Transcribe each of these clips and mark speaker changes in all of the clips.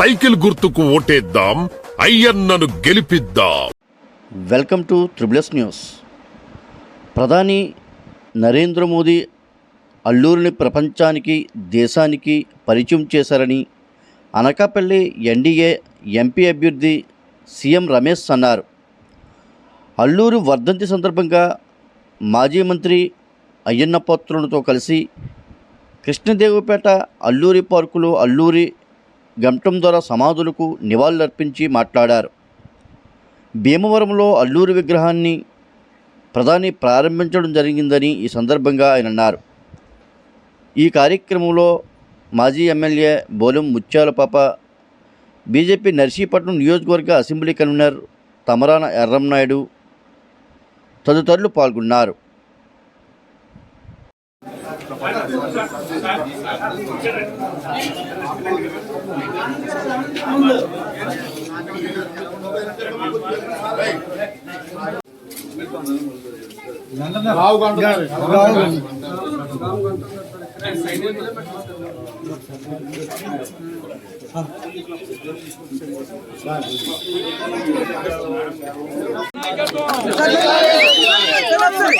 Speaker 1: Cycle గుర్తుకు ఓటేద్దాం అయ్యన్నను గెలిపిద్దాం.
Speaker 2: వెల్కమ్ టు త్రిబులస్ న్యూస్. ప్రధాని నరేంద్ర మోదీ అల్లూరిని ప్రపంచానికి దేశానికి పరిచయం చేశారని అనకాపల్లి ఎన్డీఏ ఎంపీ అభ్యర్థి సీఎం రమేష్ అన్నారు. అల్లూరు వర్ధంతి సందర్భంగా మాజీ మంత్రి అయ్యన్నపాత్రులతో కలిసి కృష్ణదేవిపేట అల్లూరి పార్కులో అల్లూరి గంటం ద్వారా సమాధులకు నివాళులర్పించి మాట్లాడారు. భీమవరంలో అల్లూరి విగ్రహాన్ని ప్రధాని ప్రారంభించడం జరిగిందని ఈ సందర్భంగా ఆయన అన్నారు. ఈ కార్యక్రమంలో మాజీ ఎమ్మెల్యే బోలం ముత్యాలపాప బీజేపీ నర్సీపట్నం నియోజకవర్గ అసెంబ్లీ కన్వీనర్ తమరాన ఎర్రంనాయుడు తదితరులు పాల్గొన్నారు.
Speaker 3: సార్ ప్లీజ్ సార్ సార్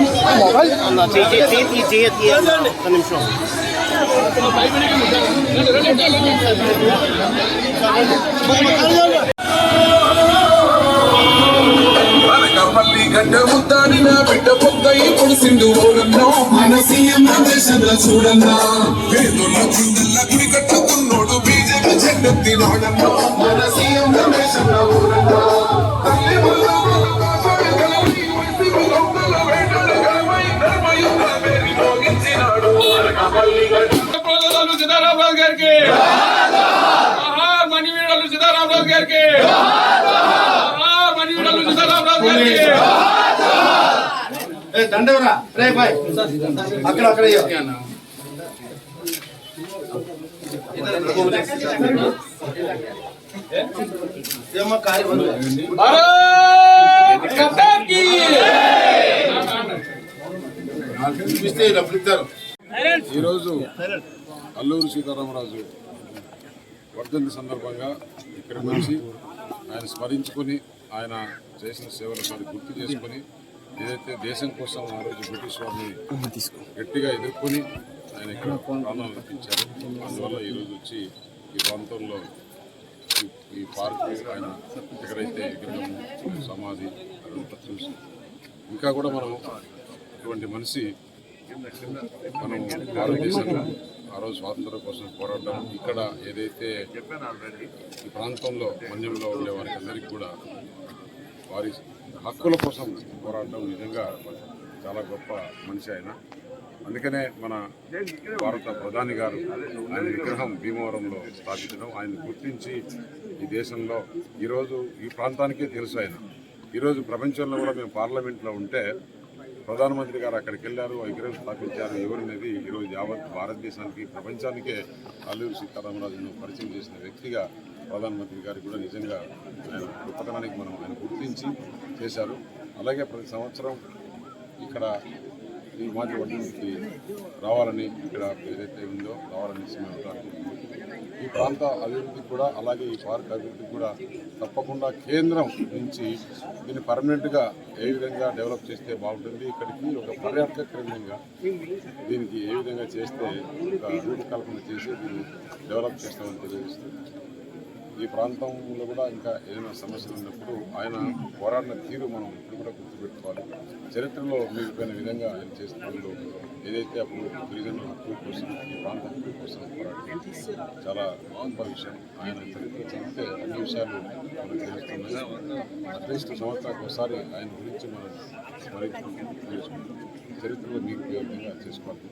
Speaker 4: ఆత్మలాడి ఆత్మలాడి
Speaker 5: గడ్డ బిడ్డ పొద్ద ఇప్పుడు సింధు మన సీఎం చూడన్నా. వేదుల చిందల్ల గుడి కట్టుకున్నోడు బీజేపీ చెడ్డెత్తినోడన్నో మన సీఎం ఊరన్నా. తల్లి
Speaker 6: ప్రజలు సీతారామరాజు గారికి. మహార్ మణివీరులు సీతారామరాజు గారికి. మహార్ మణివీరులు సీతారామరాజు గారికి.
Speaker 7: దండవరా. రే బాయ్. అక్కడ అక్కడ ఇస్తే డబ్బులు ఇస్తారు.
Speaker 8: ఈరోజు అల్లూరు సీతారామరాజు వర్ధంతి సందర్భంగా ఇక్కడికి వచ్చి ఆయన స్మరించుకొని ఆయన చేసిన సేవలు ఒకసారి గుర్తు చేసుకొని ఏదైతే దేశం కోసం ఆ రోజు బ్రిటిష్ వారిని గట్టిగా ఎదుర్కొని ఆయన ఇక్కడ ప్రాణాలు అర్పించారు అందువల్ల ఈరోజు వచ్చి ఈ ప్రాంతంలో ఈ- ఈ పార్క్ ఆయన ఎక్కడైతే విగ్రహం సమాధి అదంతా చూసి ఇంకా కూడా మనం ఇటువంటి మనిషి మనం భారతదేశంలో ఆ రోజు స్వాతంత్రం కోసం పోరాటం ఇక్కడ ఏదైతే ఈ ప్రాంతంలో మన్యంలో ఉండే వారికి అందరికీ కూడా వారి హక్కుల కోసం పోరాటం నిజంగా చాలా గొప్ప మనిషి ఆయన. అందుకనే మన భారత ప్రధాని గారు ఆయన విగ్రహం భీమవరంలో స్థాపించడం ఆయన గుర్తించి ఈ దేశంలో ఈరోజు ఈ ప్రాంతానికే తెలుసు ఆయన. ఈరోజు ప్రపంచంలో కూడా మేము పార్లమెంట్లో ఉంటే ప్రధానమంత్రి గారు అక్కడికి వెళ్ళారు విగ్రహం స్థాపించారు. ఎవరనేది ఈరోజు యావత్ భారతదేశానికి ప్రపంచానికే అల్లూరు సీతారామరాజును పరిచయం చేసిన వ్యక్తిగా ప్రధానమంత్రి గారికి కూడా నిజంగా ఆయన గొప్పతనానికి మనం ఆయన గుర్తించి చేశారు. అలాగే ప్రతి సంవత్సరం ఇక్కడ ఈ మాజీ వడ్డీకి రావాలని ఇక్కడ ఏదైతే ఉందో రావాలని మేము ఈ ప్రాంత అభివృద్ధికి కూడా అలాగే ఈ పార్క్ అభివృద్ధికి కూడా తప్పకుండా కేంద్రం నుంచి దీన్ని పర్మనెంట్గా ఏ విధంగా డెవలప్ చేస్తే బాగుంటుంది ఇక్కడికి ఒక పర్యాటక కేంద్రంగా దీనికి ఏ విధంగా చేస్తే ఒక రూపకల్పన చేసి దీన్ని డెవలప్ చేస్తామని తెలియజేస్తుంది ఈ ప్రాంతంలో కూడా ఇంకా ఏదైనా సమస్యలు ఉన్నప్పుడు ఆయన పోరాడిన తీరు మనం ఇప్పుడు కూడా గుర్తుపెట్టుకోవాలి. చరిత్రలో మిగిలిపోయిన విధంగా ఆయన చేసిన పనులు ఏదైతే అప్పుడు గిరిజనుల హక్కుల కోసం ఈ ప్రాంత హక్కుల కోసం పోరాడి చాలా గొప్ప విషయం ఆయన చరిత్ర చదివితే అన్ని విషయాలు మనకు తెలుస్తున్నాయి. అట్లీస్ట్ సంవత్సరానికి ఒకసారి ఆయన గురించి మనం స్మరించుకుంటాం తెలుసుకుంటాం చరిత్రలో మిగిలిపోయే విధంగా చేసుకోవాలి.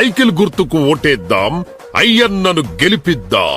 Speaker 1: సైకిల్ గుర్తుకు ఓటేద్దాం అయ్యన్నను గెలిపిద్దాం.